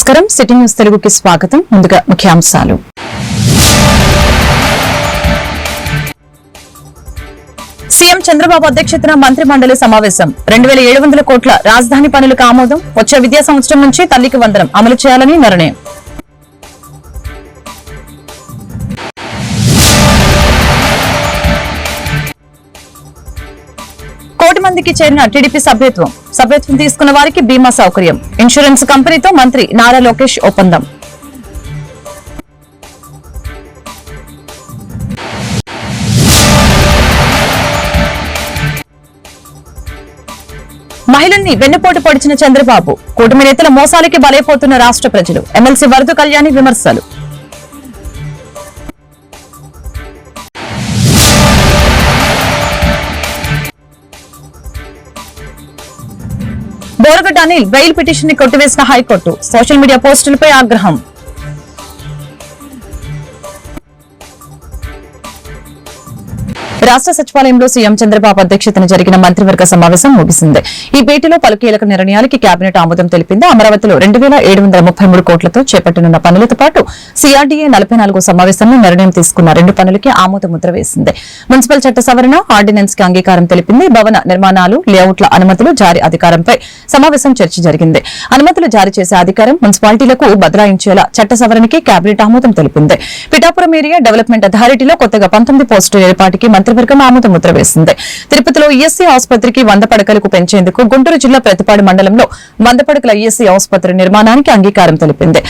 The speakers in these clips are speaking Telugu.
నమస్కారం. సిటీ న్యూస్ తెలుగుకి స్వాగతం. ముందుగా ముఖ్యాంశాలు. సీఎం చంద్రబాబు అధ్యక్షతన మంత్రి మండలి సమావేశం. రెండు వేల ఏడు వందల కోట్ల రాజధాని పనులకు ఆమోదం. వచ్చే విద్యా సంవత్సరం నుంచి తల్లికి వందనం అమలు చేయాలని నిర్ణయం. పార్టీకి చేరిన టీడీపీ సభ్యత్వం. సభ్యత్వం తీసుకున్న వారికి బీమా సౌకర్యం. ఇన్సూరెన్స్ కంపెనీతో మంత్రి నారా లోకేష్ ఒప్పందం. మహిళల్ని వెన్నుపోటు పొడిచిన చంద్రబాబు కూటమి నేతల మోసాలకి బలైపోతున్న రాష్ట్ర ప్రజలు. ఎమ్మెల్సీ వరద కళ్యాణి విమర్శలు. బోరగడ్డ అనిల్ బెయిల్ పిటిషన్ని కొట్టివేసిన హైకోర్టు. సోషల్ మీడియా పోస్టులపై ఆగ్రహం. రాష్ట్ర సచివాలయంలో సీఎం చంద్రబాబు అధ్యక్షతన జరిగిన మంత్రివర్గ సమావేశం ముగిసింది. ఈ భేటీలో పలు కీలక నిర్ణయాలకి కేబినెట్ ఆమోదం తెలిపింది. అమరావతిలో రెండు వేల ముప్పై మూడు కోట్లతో చేపట్టనున్న పనులతో పాటు సీఆర్డీఏ నలభై నాలుగు సమావేశంలో నిర్ణయం తీసుకున్న రెండు పనులకి ఆమోద ముద్ర వేసింది. మున్సిపల్ చట్ట సవరణ ఆర్డినెన్స్కి అంగీకారం తెలిపింది. భవన నిర్మాణాలు లేఅవుట్ల అనుమతులు జారీ అధికారంపై సమావేశం చర్చ జరిగింది. అనుమతులు జారీ చేసే అధికారం మున్సిపాలిటీలకు బదలాయించేలా చట్ట సవరణకి కేబినెట్ ఆమోదం తెలిపింది. పిఠాపురం ఏరియా డెవలప్మెంట్ అథారిటీలో కొత్తగా పంతొమ్మిది పోస్టుల ఏర్పాటుకి మంత్రి ఆమోద ముద్ర వేసింది. తిరుపతిలో ఈఎస్సీ ఆసుపత్రికి వంద పడకలకు పెంచేందుకు గుంటూరు జిల్లా ప్రతిపాడు మండలంలో వంద పడకల ఈఎస్సీ ఆసుపత్రి నిర్మాణానికి అంగీకారం తెలిపింది.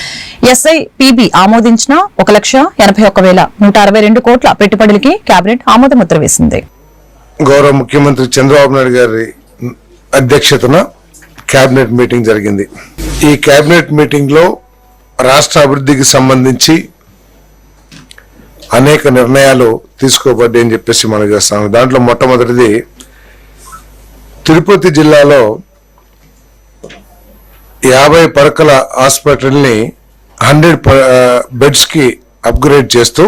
ఎస్ఐ పిబి ఆమోదించిన ఒక లక్ష ఎనభై ఒక వేల నూట అరవై రెండు కోట్ల పెట్టుబడులకి కేబినెట్ ఆమోద ముద్ర వేసింది. గౌరవ ముఖ్యమంత్రి చంద్రబాబు నాయుడు గారి అధ్యక్షతన కేబినెట్ మీటింగ్ జరిగింది. ఈ కేబినెట్ మీటింగ్లో రాష్ట్ర అభివృద్ధికి సంబంధించి అనేక నిర్ణయాలు తీసుకోబడ్డాయి అని చెప్పేసి మనం చేస్తాం. దాంట్లో మొట్టమొదటిది తిరుపతి జిల్లాలో యాభై పరకల హాస్పిటల్ని హండ్రెడ్ బెడ్స్కి అప్గ్రేడ్ చేస్తూ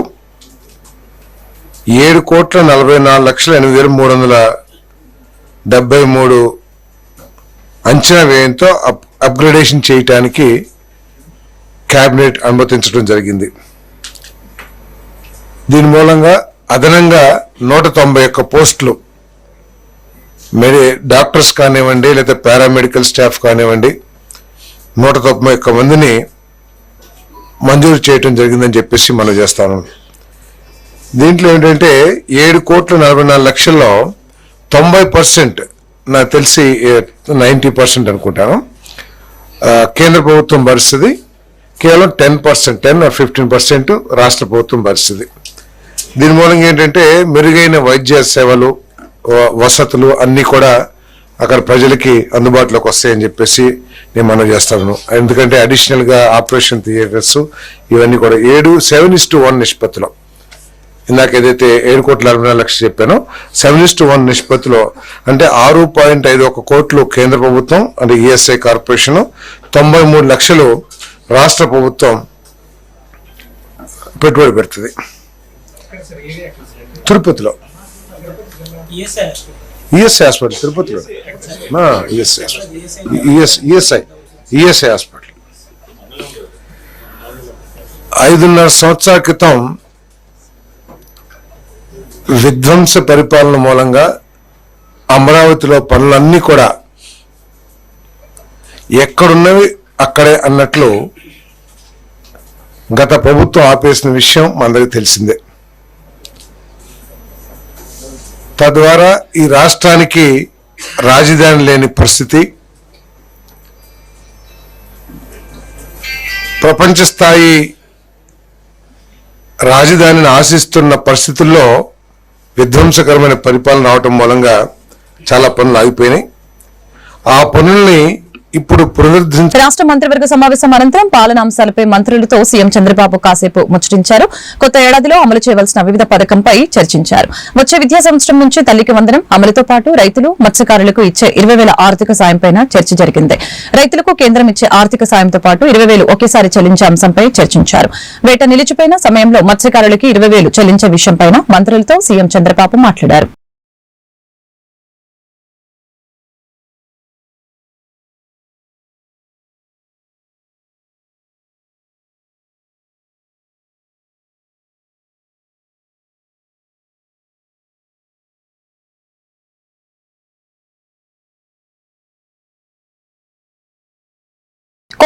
ఏడు కోట్ల నలభై నాలుగు లక్షల ఎనిమిది వేల మూడు వందల డెబ్బై మూడు అంచనా వ్యయంతో అప్ అప్గ్రేడేషన్ చేయటానికి క్యాబినెట్ అనుమతించడం జరిగింది. దీని మూలంగా అదనంగా నూట తొంభై ఒక్క పోస్టులు మెడి డాక్టర్స్ కానివ్వండి లేదా పారామెడికల్ స్టాఫ్ కానివ్వండి నూట తొంభై ఒక్క మందిని మంజూరు చేయటం జరిగిందని చెప్పేసి మనం చేస్తాను దీంట్లో ఏంటంటే ఏడు కోట్ల నలభై నాలుగు లక్షల్లో తొంభై పర్సెంట్ నాకు తెలిసి నైంటీ పర్సెంట్ అనుకుంటాను. కేంద్ర ప్రభుత్వం భరిస్తుంది. కేవలం ten percent ten or fifteen percent రాష్ట్ర ప్రభుత్వం భరిస్తుంది. దీని మూలంగా ఏంటంటే మెరుగైన వైద్య సేవలు వసతులు అన్నీ కూడా అక్కడ ప్రజలకి అందుబాటులోకి వస్తాయని చెప్పేసి నేను మనం చేస్తాను. ఎందుకంటే అడిషనల్గా ఆపరేషన్ థియేటర్స్ ఇవన్నీ కూడా ఏడు సెవెన్ ఇస్ టు వన్ నిష్పత్తిలో. ఇందాక ఏదైతే ఏడు కోట్ల అరవై నాలుగు లక్షలు చెప్పానో సెవెన్ ఇస్ టు వన్ నిష్పత్తిలో అంటే ఆరు పాయింట్ ఐదు ఒక కోట్లు కేంద్ర ప్రభుత్వం అంటే ఈఎస్ఐ కార్పొరేషన్ తొంభై మూడు లక్షలు రాష్ట్ర ప్రభుత్వం పెట్టుబడి పెడుతుంది. తిరుపతిలో. ESI hospital. తిరుపతిలో. ESI ESI. ESI hospital. ఐదున్నర సంవత్సరాల క్రితం విధ్వంస పరిపాలన మూలంగా అమరావతిలో పనులన్నీ కూడా ఎక్కడున్నవి అక్కడే అన్నట్లు గత ప్రభుత్వం ఆపేసిన విషయం మనందరికీ తెలిసిందే. తద్వారా ఈ రాష్ట్రానికి రాజధాని లేని పరిస్థితి ప్రపంచ స్థాయి రాజధానిని ఆశిస్తున్న పరిస్థితుల్లో విధ్వంసకరమైన పరిపాలన రావటం మూలంగా చాలా పనులు ఆగిపోయినాయి. ఆ పనుల్ని ఇప్పుడు పునరుద్ధరించ రాష్ట్ర మంత్రివర్గ సమావేశం అనంతరం పాలన అంశాలపై మంత్రులతో సీఎం చంద్రబాబు కాసేపు ముచ్చటించారు. కొత్త ఏడాదిలో అమలు చేయవలసిన వివిధ పథకంపై చర్చించారు. వచ్చే విద్యా సంవత్సరం నుంచి తల్లికి వందనం అమలుతో పాటు రైతులు మత్స్యకారులకు ఇచ్చే ఇరవై వేల ఆర్థిక సాయంపై చర్చ జరిగింది. రైతులకు కేంద్రం ఇచ్చే ఆర్థిక సాయంతో పాటు ఇరవై వేలు ఒకేసారి చెల్లించే అంశంపై చర్చించారు. వేట నిలిచిపోయిన సమయంలో మత్స్యకారులకి ఇరవై వేలు చెల్లించే విషయంపై మంత్రులతో సీఎం చంద్రబాబు మాట్లాడారు.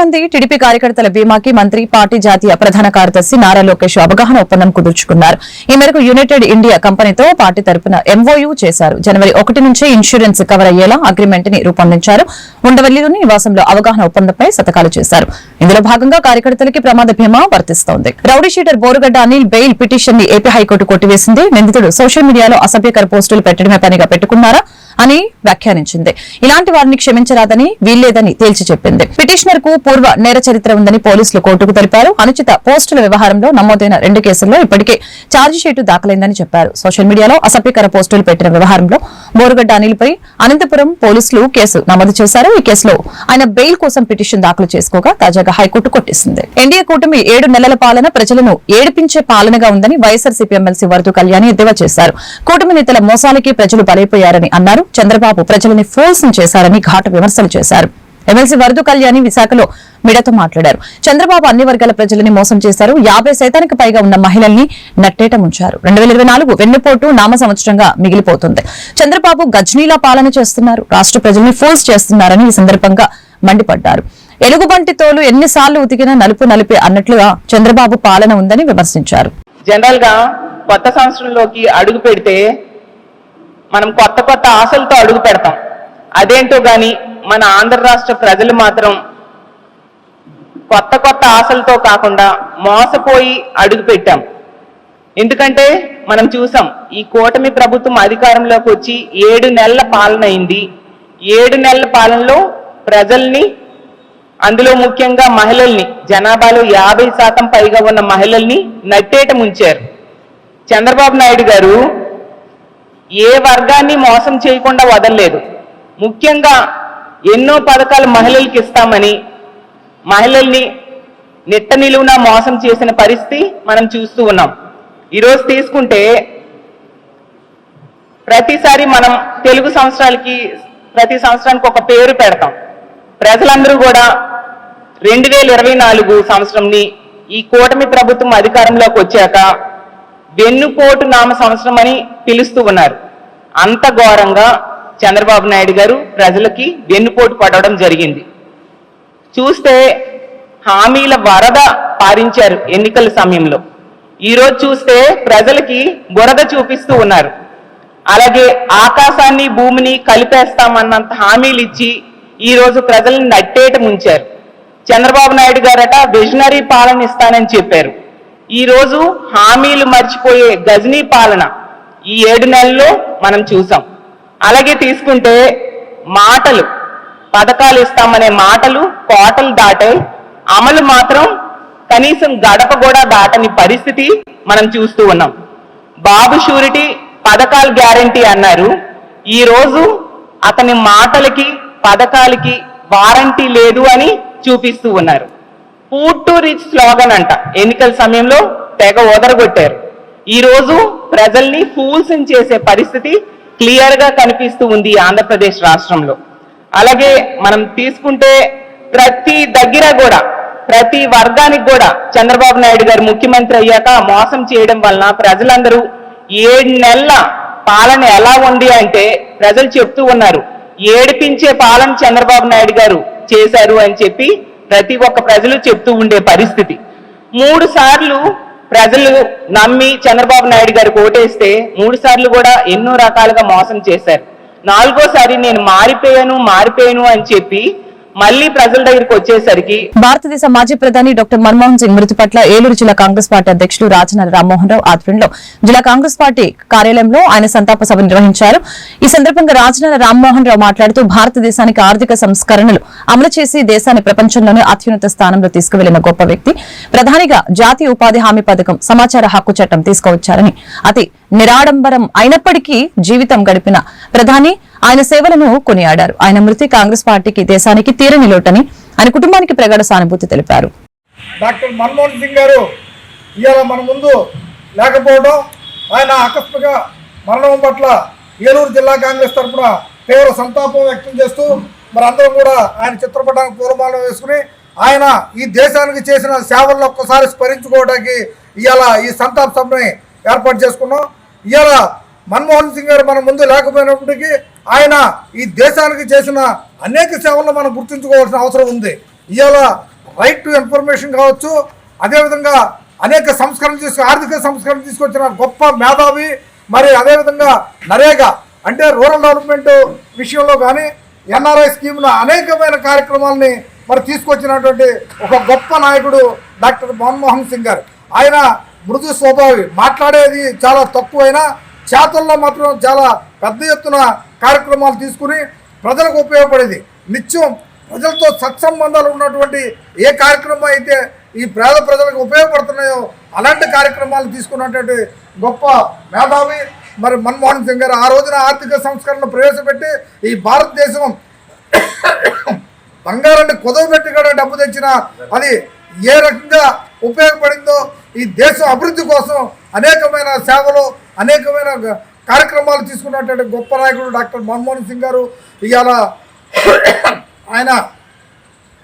మంది టీడీపీ కార్యకర్తల బీమాకి మంత్రి పార్టీ జాతీయ ప్రధాన కార్యదర్శి నారా లోకేష్ అవగాహన ఒప్పందం కుదుర్చుకున్నారు. ఈ మేరకు యునైటెడ్ ఇండియా కంపెనీతో పార్టీ తరపున ఎంఓయూ చేశారు. జనవరి ఒకటి నుంచే ఇన్సూరెన్స్ కవర్ అయ్యేలా అగ్రిమెంట్ని రూపొందించారు. ఉండవల్లిలోని నివాసంలో అవగాహన ఒప్పందంపై శతకాలు చేశారు. ఇందులో భాగంగా కార్యకర్తలకి ప్రమాద బీమా వర్తిస్తోంది. Rowdy sheeter Borugadda Anil bail పిటిషన్ని AP high court కొట్టివేసింది. నిందితుడు సోషల్ మీడియాలో అసభ్యకర పోస్టులు పెట్టడమే పనిగా పెట్టుకున్నారా అని వ్యాఖ్యానించింది. ఇలాంటి వారిని క్షమించరాదని వీల్లేదని తేల్చి చెప్పింది. పిటిషనర్కు పూర్వ నేర చరిత్ర ఉందని పోలీసులు కోర్టుకు తెలిపారు. అనుచిత పోస్టుల వ్యవహారంలో నమోదైన రెండు కేసుల్లో ఇప్పటికే ఛార్జిషీటు దాఖలైందని చెప్పారు. సోషల్ మీడియాలో అసభ్యకర పోస్టులు పెట్టిన వ్యవహారంలో బోరుగడ్డ అనిల్పై అనంతపురం పోలీసులు కేసు నమోదు చేశారు. ఈ కేసులో ఆయన బెయిల్ కోసం పిటిషన్ దాఖలు చేసుకోగా తాజాగా హైకోర్టు కొట్టేసింది. ఎన్డీఏ కూటమి ఏడు నెలల పాలన ప్రజలను ఏడిపించే పాలనగా ఉందని వైఎస్ఆర్సీపీ ఎమ్మెల్సీ వరదు కళ్యాణి ఎద్దేవా చేశారు. కూటమి నేతల మోసాలకి ప్రజలు బలైపోయారని అన్నారు. చంద్రబాబు ప్రజలని ఫోల్స్ చేశారని ఘాటు విమర్శలు చేశారు. ఎమ్మెల్సీ వరదు కళ్యాణి విశాఖలో మీడియాతో మాట్లాడారు. చంద్రబాబు అన్ని వర్గాల ప్రజలని మోసం చేశారు. యాభై శాతానికి పైగా ఉన్న మహిళల్ని నట్టేట ముంచారు. రెండు వేల ఇరవై నాలుగు వెన్నుపోటు నామ సంవత్సరంగా మిగిలిపోతుంది. చంద్రబాబు గజ్నీలా పాలన చేస్తున్నారు. రాష్ట్ర ప్రజల్ని ఫోర్స్ చేస్తున్నారని ఈ సందర్భంగా మండిపడ్డారు. ఎలుగుబంటి తోలు ఎన్నిసార్లు ఉతికినా నలుపు నలిపి అన్నట్లుగా చంద్రబాబు పాలన ఉందని విమర్శించారు. జనరల్గా కొత్త సంవత్సరంలోకి అడుగు పెడితే మనం కొత్త కొత్త ఆశలతో అడుగు పెడతాం. అదేంటో గాని మన ఆంధ్ర రాష్ట్ర ప్రజలు మాత్రం కొత్త కొత్త ఆశలతో కాకుండా మోసపోయి అడుగు పెట్టాం. ఎందుకంటే మనం చూసాం ఈ కూటమి ప్రభుత్వం అధికారంలోకి వచ్చి ఏడు నెలల పాలన అయింది. ఏడు నెలల పాలనలో ప్రజల్ని అందులో ముఖ్యంగా మహిళల్ని జనాభాలో యాభై శాతం పైగా ఉన్న మహిళల్ని నట్టేట ముంచారు. చంద్రబాబు నాయుడు గారు ఏ వర్గాన్ని మోసం చేయకుండా వదలలేదు. ముఖ్యంగా ఎన్నో పథకాలు మహిళలకు ఇస్తామని మహిళల్ని నిట్ట నిలువున మోసం చేసిన పరిస్థితి మనం చూస్తూ ఉన్నాం. ఈరోజు తీసుకుంటే ప్రతిసారి మనం తెలుగు సంవత్సరాలకి ప్రతి సంవత్సరానికి ఒక పేరు పెడతాం. ప్రజలందరూ కూడా రెండు వేల ఇరవై నాలుగు సంవత్సరంని ఈ కూటమి ప్రభుత్వం అధికారంలోకి వచ్చాక వెన్నుపోటు నామ సంవత్సరం అని పిలుస్తూ ఉన్నారు. అంత ఘోరంగా చంద్రబాబు నాయుడు గారు ప్రజలకి వెన్నుపోటు పడడం జరిగింది. చూస్తే హామీల వరద పారించారు ఎన్నికల సమయంలో. ఈరోజు చూస్తే ప్రజలకి బురద చూపిస్తూ ఉన్నారు. అలాగే ఆకాశాన్ని భూమిని కలిపేస్తామన్నంత హామీలు ఇచ్చి ఈరోజు ప్రజల్ని నట్టేట ముంచారు. చంద్రబాబు నాయుడు గారట విజనరీ పాలన ఇస్తానని చెప్పారు. ఈరోజు హామీలు మర్చిపోయే గజనీ పాలన ఈ ఏడు నెలల్లో మనం చూసాం. అలాగే తీసుకుంటే మాటలు పథకాలు ఇస్తామనే మాటలు కోటలు దాటాయి. అమలు మాత్రం కనీసం గడప కూడా దాటని పరిస్థితి మనం చూస్తూ ఉన్నాం. బాబు షూరిటీ పథకాలు గ్యారంటీ అన్నారు. ఈ రోజు అతని మాటలకి పథకాలకి వారంటీ లేదు అని చూపిస్తూ ఉన్నారు. ఫుడ్ టు రిచ్ స్లోగన్ అంట. ఎన్నికల సమయంలో తెగ ఓదరగొట్టారు. ఈరోజు ప్రజల్ని ఫూల్స్ చేసే పరిస్థితి క్లియర్గా కనిపిస్తూ ఉంది ఆంధ్రప్రదేశ్ రాష్ట్రంలో. అలాగే మనం తీసుకుంటే ప్రతి దగ్గర కూడా ప్రతి వర్గానికి కూడా చంద్రబాబు నాయుడు గారు ముఖ్యమంత్రి అయ్యాక మోసం చేయడం వలన ప్రజలందరూ ఏడు నెలల పాలన ఎలా ఉంది అంటే ప్రజలు చెప్తూ ఉన్నారు ఏడిపించే పాలన చంద్రబాబు నాయుడు గారు చేశారు అని చెప్పి ప్రతి ఒక్క ప్రజలు చెప్తూ ఉండే పరిస్థితి. మూడు సార్లు ప్రజలు నమ్మి చంద్రబాబు నాయుడు గారికి ఓటేస్తే మూడు సార్లు కూడా ఎన్నో రకాలుగా మోసం చేశారు. నాలుగోసారి నేను మారిపోయాను మారిపోయాను అని చెప్పి మళ్ళీ ప్రజల దగ్గరికి వచ్చేసరికి భారతదేశ మాజీ ప్రధాని డాక్టర్ మన్మోహన్ సింగ్ మృతి పట్ల ఏలూరు జిల్లా కాంగ్రెస్ పార్టీ అధ్యక్షుడు రాజనాథ్ రామ్మోహన్ రావు ఆధ్వర్యంలో జిల్లా కాంగ్రెస్ పార్టీ కార్యాలయంలో ఆయన సంతాప సభ నిర్వహించారు. ఈ సందర్భంగా రాజనాథ్ రామ్మోహన్ రావు మాట్లాడుతూ భారతదేశానికి ఆర్థిక సంస్కరణలు అమలు చేసి దేశాన్ని ప్రపంచంలోనే అత్యున్నత స్థానంలో తీసుకువెళ్ళిన గొప్ప వ్యక్తి. ప్రధానిగా జాతీయ ఉపాధి హామీ పథకం సమాచార హక్కు చట్టం తీసుకువచ్చారని. అతి నిరాడంబరం అయినప్పటికీ జీవితం గడిపిన ప్రధాని ఆయన సేవలను కొనియాడారు. ఆయన మృతి కాంగ్రెస్ పార్టీకి దేశానికి తీరని లోటని ఆయన కుటుంబానికి ప్రగాఢ సానుభూతి తెలిపారు. డాక్టర్ మన్మోహన్ సింగ్ గారు ఇవాళ మన ముందు లేకపోవడం ఆయన ఆకస్మిక మరణం పట్ల ఏలూరు జిల్లా కాంగ్రెస్ తరఫున తీవ్ర సంతాపం వ్యక్తం చేస్తూ మరి అందరం కూడా ఆయన చిత్రపటానికి పూలమాలం వేసుకుని ఆయన ఈ దేశానికి చేసిన సేవలను ఒక్కసారి స్మరించుకోవడానికి ఇవాళ ఈ సంతాప సభని ఏర్పాటు చేసుకున్నాం. ఇవాళ మన్మోహన్ సింగ్ గారు మన ముందు లేకపోయినప్పటికీ ఆయన ఈ దేశానికి చేసిన అనేక సేవలను మనం గుర్తుంచుకోవాల్సిన అవసరం ఉంది. ఇవాళ రైట్ టు ఇన్ఫర్మేషన్ కావచ్చు అదేవిధంగా అనేక సంస్కరణ తీసుకు ఆర్థిక సంస్కరణ తీసుకొచ్చిన గొప్ప మేధావి మరి అదేవిధంగా నరేగా అంటే రూరల్ డెవలప్మెంట్ విషయంలో కానీ ఎన్ఆర్ఐ స్కీమ్లో అనేకమైన కార్యక్రమాలని మరి తీసుకొచ్చినటువంటి ఒక గొప్ప నాయకుడు డాక్టర్ మన్మోహన్ సింగ్ గారు. ఆయన మృదు స్వభావి మాట్లాడేది చాలా తక్కువైనా చేతల్లో మాత్రం చాలా పెద్ద ఎత్తున కార్యక్రమాలు తీసుకుని ప్రజలకు ఉపయోగపడేది. నిత్యం ప్రజలతో సత్సంబంధాలు ఉన్నటువంటి ఏ కార్యక్రమం అయితే ఈ పేద ప్రజలకు ఉపయోగపడుతున్నాయో అలాంటి కార్యక్రమాలు తీసుకున్నటువంటి గొప్ప మేధావి మరి మన్మోహన్ సింగ్ గారు ఆ రోజున ఆర్థిక సంస్కరణ ప్రవేశపెట్టి ఈ భారతదేశం బంగారాన్ని కుదవబెట్టి కూడా డబ్బు తెచ్చిన అది ఏ రకంగా ఉపయోగపడిందో ఈ దేశం అభివృద్ధి కోసం అనేకమైన సేవలు అనేకమైన కార్యక్రమాలు తీసుకున్నటువంటి గొప్ప నాయకుడు డాక్టర్ మన్మోహన్ సింగ్ గారు. ఇవాళ ఆయన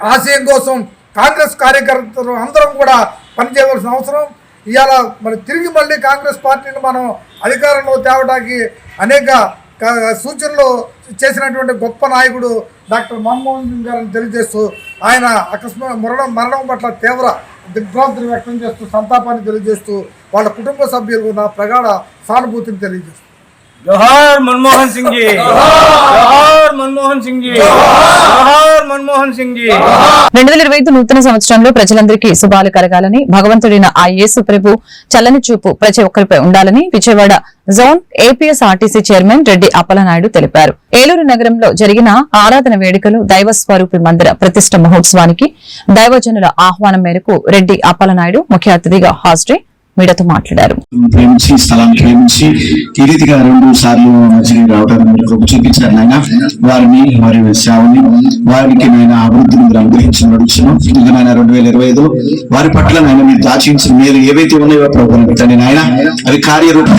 ఆశయం కోసం కాంగ్రెస్ కార్యకర్తలు అందరం కూడా పనిచేయవలసిన అవసరం. ఇవాళ మరి తిరిగి మళ్ళీ కాంగ్రెస్ పార్టీని మనం అధికారంలో తేవడానికి అనేక సూచనలు చేసినటువంటి గొప్ప నాయకుడు డాక్టర్ మన్మోహన్ సింగ్ గారిని తెలియజేస్తూ ఆయన అకస్మాత్ మరణం మరణం పట్ల తీవ్ర దిగ్భ్రాంతిని వ్యక్తం చేస్తూ సంతాపాన్ని తెలియజేస్తూ వాళ్ళ కుటుంబ సభ్యులకు నా ప్రగాఢ సానుభూతిని తెలియజేస్తూ जोहार मनमोहन सिंह जी जोहार मनमोहन सिंह जी जोहार मनमोहन सिंह जी రెండు వేల ఇరవై ఐదు నూతన సంవత్సరంలో ప్రజలందరికీ శుభాలు కలగాలని భగవంతుడైన ఆ యేసు ప్రభు చల్లని చూపు ప్రతి ఒక్కరిపై ఉండాలని Vijayawada zone APS RTC chairman Reddy Appalanaidu తెలిపారు ఏలూరు నగరంలో జరిగిన ఆరాధన వేడుకలు దైవ స్వరూపి మందిర ప్రతిష్ట మహోత్సవానికి దైవజనుల ఆహ్వానం మేరకు రెడ్డి అప్పలనాయుడు ముఖ్య అతిథిగా హాజరై మీడియాతో మాట్లాడారు. ప్రేమించి స్థలాన్ని ప్రేమించి ఈ రీతిగా రెండు సార్లు రావడానికి మీరు కృప చూపించారు నాయన. వారిని వారి సేవని వారికి నాయన అభివృద్ధిని మీరు అనుగ్రహించి నడుచును ఇంకా నాయన రెండు వేల ఇరవై ఐదు వారి పట్ల నాయన మీరు దాచించిన మీరు ఏవైతే ఉన్నాయో ప్రభుత్వం తండ్రి నాయన. అవి కార్యరూపం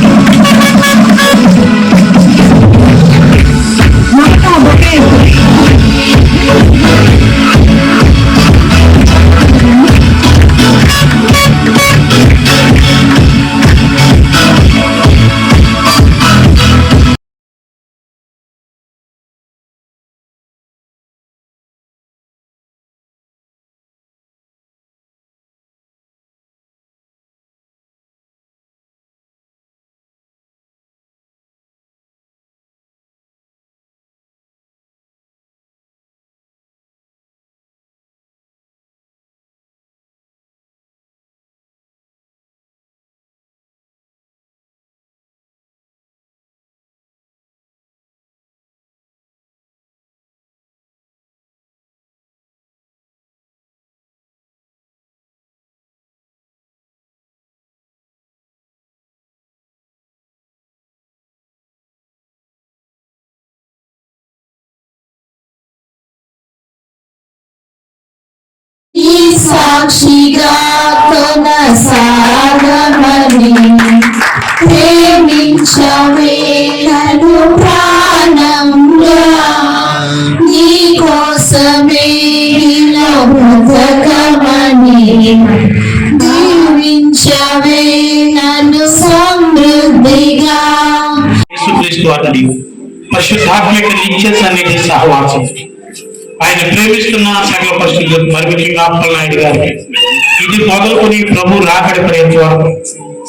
ఈ సాక్షిగా కొనసాగమని ప్రేమించవే నన్ను ప్రాణంగా. నీ కోసమే నీలో బ్రతకమని దీవించవే నన్ను సమృద్ధిగా. యేసుక్రీస్తు నిత్య సన్నిధి సహవాసం. ఆయన ప్రేమిస్తున్న సకల పరిస్థితులు మరి ముఖ్యంగా అప్పలనాయుడు గారికి. ఇది మొదలుకొని ప్రభు రాకడి పర్యంత వరకు.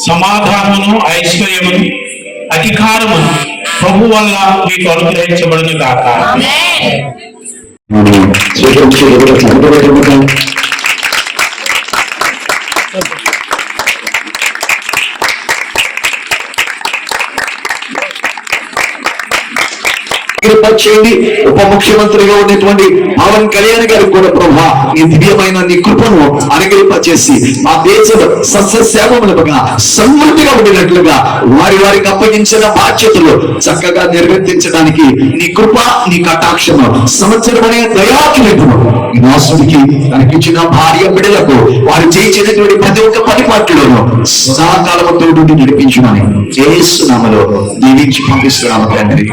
సమాధానమును ఐశ్వర్యమును అధికారమును ప్రభు వల్ల మీకు అనుగ్రహించబడును కాక కృప చేయండి ఉప ముఖ్యమంత్రిగా ఉన్నటువంటి పవన్ కళ్యాణ్ గారికి కూడా ప్రభా ఈ దివ్యమైన నీ కృపను అనుగ్రహింప చేసి మా దేశం సస్యశ్యామములుగా సమృద్ధిగా ఉండినట్లుగా వారి వారికి అప్పగించిన బాధ్యతలు చక్కగా నిర్వర్తించడానికి నీ కృప నీ కటాక్షము సంవత్సరం అనే దయాకిరీటము ఈ నాసుడికి తనకిచ్చిన భార్య బిడ్డలకు వారు చేయించినటువంటి ప్రతి ఒక్క పని పాటలను సదాకాలముతో నుండి నడిపించున్నాను చేస్తున్నామలో దీవించి పంపిస్తున్నాము తండ్రి.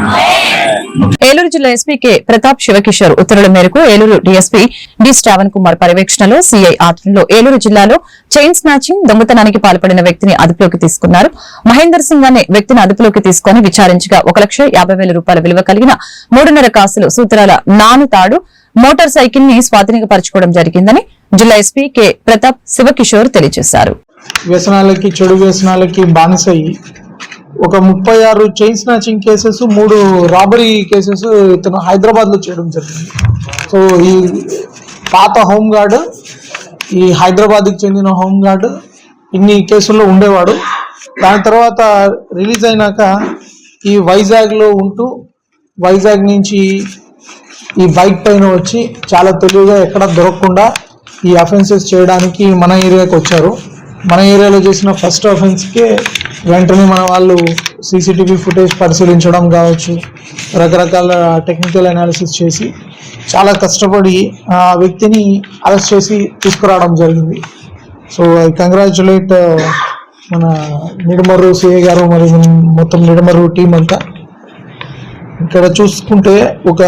ఏలూరు జిల్లా ఎస్పీ కె ప్రతాప్ శివకిషోర్ ఉత్తర్వుల మేరకు ఏలూరు డీఎస్పీ డి శ్రావణ్ కుమార్ పర్యవేక్షణలో సీఐ ఆధ్వర్యంలో ఏలూరు జిల్లాలో చైన్ స్నాచింగ్ దొంగతనానికి పాల్పడిన వ్యక్తిని అదుపులోకి తీసుకున్నారు. మహేందర్ సింగ్ అనే వ్యక్తిని అదుపులోకి తీసుకుని విచారించగా ఒక లక్ష రూపాయల విలువ కలిగిన మూడున్నర కాసులు సూత్రాల నాను తాడు మోటార్ సైకిల్ని స్వాధీనపరచుకోవడం జరిగిందని జిల్లా ఎస్పీ కె ప్రతాప్ శివకిషోర్ తెలియజేశారు. వ్యసనాలకి చెడు వ్యసనాలకి బానిసయ్యి. ఒక ముప్పై ఆరు చైన్ స్నాచింగ్ కేసెస్ మూడు రాబరీ కేసెస్ ఇతను హైదరాబాద్లో చేయడం జరిగింది. సో ఈ పాత హోమ్ గార్డ్ ఈ హైదరాబాద్కి చెందిన హోంగార్డ్ ఇన్ని కేసుల్లో ఉండేవాడు. దాని తర్వాత రిలీజ్ అయినాక ఈ వైజాగ్లో ఉంటూ వైజాగ్ నుంచి ఈ బైక్ పైన వచ్చి చాలా తెలివిగా ఎక్కడ దొరకకుండా ఈ అఫెన్సెస్ చేయడానికి మన ఏరియాకి వచ్చారు. మన ఏరియాలో చేసిన ఫస్ట్ అఫెన్స్కే వెంటనే మన వాళ్ళు సీసీటీవీ ఫుటేజ్ పరిశీలించడం కావచ్చు రకరకాల టెక్నికల్ అనాలిసిస్ చేసి చాలా కష్టపడి ఆ వ్యక్తిని అరెస్ట్ చేసి తీసుకురావడం జరిగింది. సో ఐ కంగ్రాచులేట్ మన నిడమర్రు సిఏ గారు మరి మొత్తం నిడమర్రు టీం అంతా. ఇక్కడ చూసుకుంటే ఒక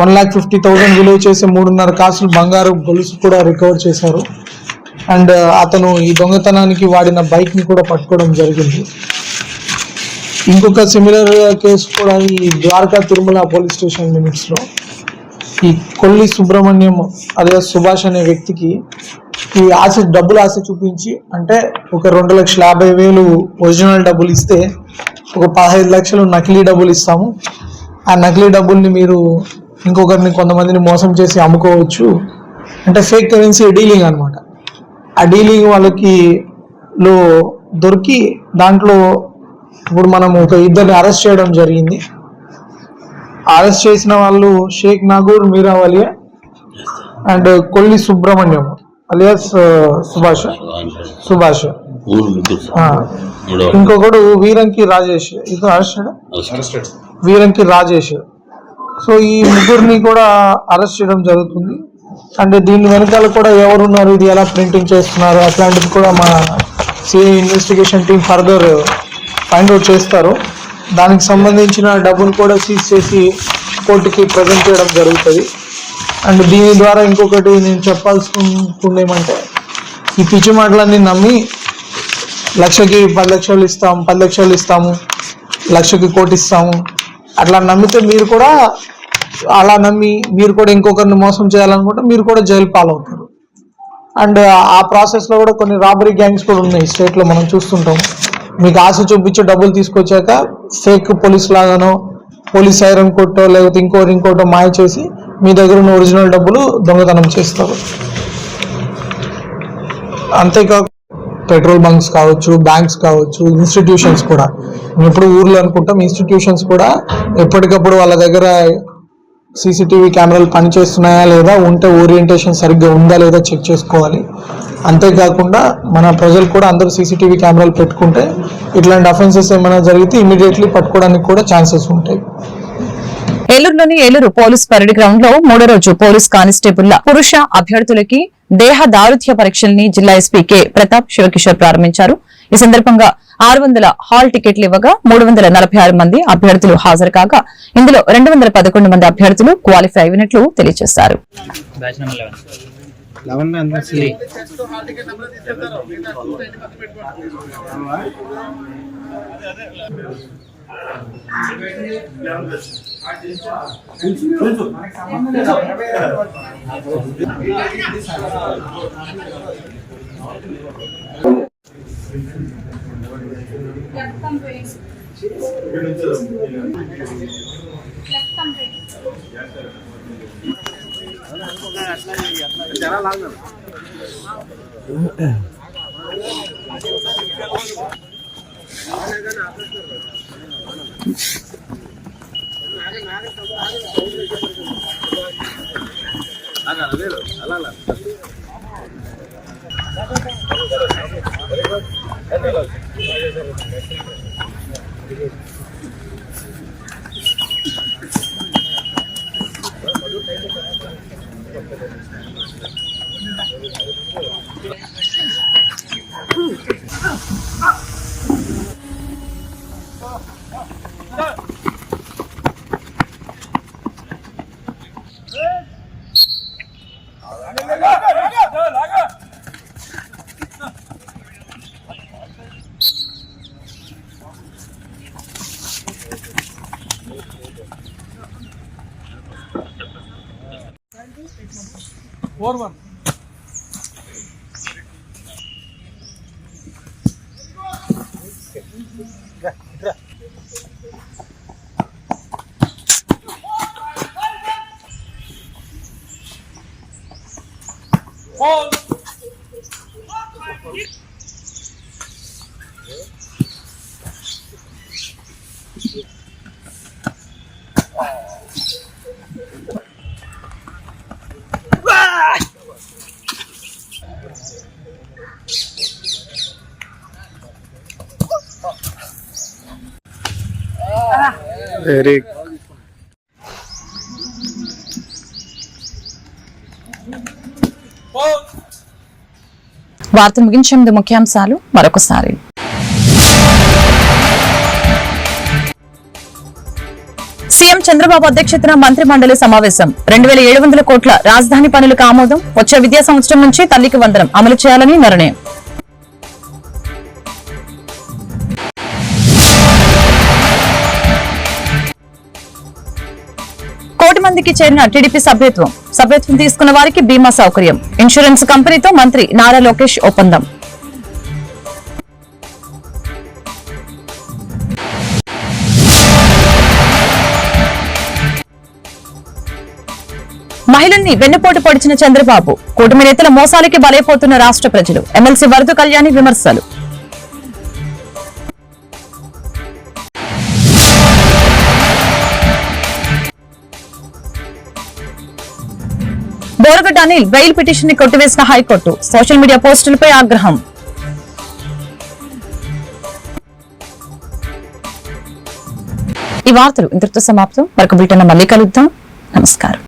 వన్ ల్యాక్ ఫిఫ్టీ థౌసండ్ విలువ చేసే మూడున్నర కాసులు బంగారు గొలుసు కూడా రికవర్ చేశారు. అండ్ అతను ఈ దొంగతనానికి వాడిన బైక్ని కూడా పట్టుకోవడం జరిగింది. ఇంకొక సిమిలర్ కేసు కూడా ఈ ద్వారకా తిరుమల పోలీస్ స్టేషన్ లిమిట్స్లో ఈ కొల్లి సుబ్రహ్మణ్యం అదే సుభాష్ అనే వ్యక్తికి ఈ ఆశ డబ్బులు ఆశ చూపించి అంటే ఒక రెండు లక్షల యాభై వేలు ఒరిజినల్ డబ్బులు ఇస్తే ఒక పదహైదు లక్షలు నకిలీ డబ్బులు ఇస్తాము. ఆ నకిలీ డబ్బుల్ని మీరు ఇంకొకరిని కొంతమందిని మోసం చేసి అమ్ముకోవచ్చు. అంటే ఫేక్ కరెన్సీ డీలింగ్ అనమాట ఆ డీలింగ్ వాళ్ళకి లో దొరికి దాంట్లో ఇప్పుడు మనం ఒక ఇద్దరిని అరెస్ట్ చేయడం జరిగింది. అరెస్ట్ చేసిన వాళ్ళు షేక్ నాగూర్ మీరావలియా అండ్ కొల్లి సుబ్రహ్మణ్యం అలియాస్ సుభాష్ సుభాష్. ఇంకొకడు వీరంకి రాజేష్. ఇది అరెస్ట్ వీరంకి రాజేష్. సో ఈ ముగ్గురిని కూడా అరెస్ట్ చేయడం జరుగుతుంది. అంటే దీని వెనకాల కూడా ఎవరున్నారు? ఇది ఎలా ప్రింటింగ్ చేస్తున్నారు? అట్లాంటిది కూడా మా CI investigation team further find out చేస్తారు. దానికి సంబంధించిన డబ్బును కూడా సీజ్ చేసి కోర్టుకి ప్రజెంట్ చేయడం జరుగుతుంది. అండ్ దీని ద్వారా ఇంకొకటి నేను చెప్పాల్సుకుంటుంది ఏమంటే ఈ పిచ్చి మాటలన్నీ నమ్మి లక్షకి పది లక్షలు ఇస్తాం పది లక్షలు ఇస్తాము లక్షకి కోటి ఇస్తాము. అట్లా నమ్మితే మీరు కూడా అలా నమ్మి మీరు కూడా ఇంకొకరిని మోసం చేయాలనుకుంటే మీరు కూడా జైలు పాలవుతారు. అండ్ ఆ ప్రాసెస్లో కూడా కొన్ని రాబరీ గ్యాంగ్స్ కూడా ఉన్నాయి స్టేట్లో మనం చూస్తుంటాం. మీకు ఆశ చూపించి డబ్బులు తీసుకొచ్చాక ఫేక్ పోలీస్ లాగానో పోలీస్ ఐరన్ కొట్టో లేకపోతే ఇంకోటి ఇంకోటో మాయ చేసి మీ దగ్గర ఉన్న ఒరిజినల్ డబ్బులు దొంగతనం చేస్తారు. అంతేకాక పెట్రోల్ బంక్స్ కావచ్చు బ్యాంక్స్ కావచ్చు ఇన్స్టిట్యూషన్స్ కూడా. మేము ఎప్పుడు ఊర్లో అనుకుంటాం ఇన్స్టిట్యూషన్స్ కూడా ఎప్పటికప్పుడు వాళ్ళ దగ్గర సీసీటీవీ కెమెరాలు పనిచేస్తున్నాయా లేదా ఉంటే ఓరియంటేషన్ సరిగ్గా ఉందా లేదా చెక్ చేసుకోవాలి. అంతేకాకుండా మన ప్రజలు కూడా అందరూ సీసీటీవీ కెమెరాలు పెట్టుకుంటే ఇట్లాంటి అఫెన్సెస్ ఏమైనా జరిగితే ఇమీడియట్లీ పట్టుకోవడానికి కూడా ఛాన్సెస్ ఉంటాయి. ఏలూరులోని ఏలూరు పోలీస్ పరేడ్ గ్రౌండ్లో మూడో రోజు పోలీస్ కానిస్టేబుల్ పురుష అభ్యర్థులకి దేహ దారుత్య పరీక్షల్ని జిల్లా ఎస్పీ కె. ప్రతాప్ శివకిషోర్ ప్రారంభించారు. ఈ సందర్భంగా ఆరు వందల హాల్ టికెట్లు ఇవ్వగా మూడు వందల నలభై ఆరు మంది అభ్యర్థులు హాజరు కాగా ఇందులో రెండు వందల పదకొండు మంది అభ్యర్థులు క్వాలిఫై అయినట్లు తెలియజేశారు. లెఫ్ట్ కంప్లీట్ లెఫ్ట్ కంప్లీట్ చాలా లాంగ్ అలా అలా అలా 那个，他就是我们下面那个，就是。兄 వెరీ వార్త ముగించే ముందు ముఖ్యాంశాలు మరొకసారి. సీఎం చంద్రబాబు అధ్యక్షతన మంత్రి మండలి సమావేశం. రెండు వేల ఏడు వందల కోట్ల రాజధాని పనులకు ఆమోదం వచ్చే విద్యా సంవత్సరం నుంచి తల్లికి వందనం అమలు చేయాలని నిర్ణయం. పార్టీకి చేరిన టీడీపీ సభ్యత్వం సభ్యత్వం తీసుకున్న వారికి బీమా సౌకర్యం. ఇన్సూరెన్స్ కంపెనీతో మంత్రి నారా లోకేష్ ఒప్పందం. మహిళల్ని వెన్నుపోటు పొడిచిన చంద్రబాబు కూటమి నేతల మోసాలకి బలైపోతున్న రాష్ట్ర ప్రజలు. ఎమ్మెల్సీ వరద కళ్యాణి విమర్శలు. బోరగడ్డ అనిల్ బెయిల్ పిటిషన్ని కొట్టివేసిన హైకోర్టు. సోషల్ మీడియా పోస్టులపై ఆగ్రహం. ఈ వార్తలు ఇంతటితో సమాప్తం. మరొక బులెటిన్ మళ్ళీ కలుద్దాం. నమస్కారం.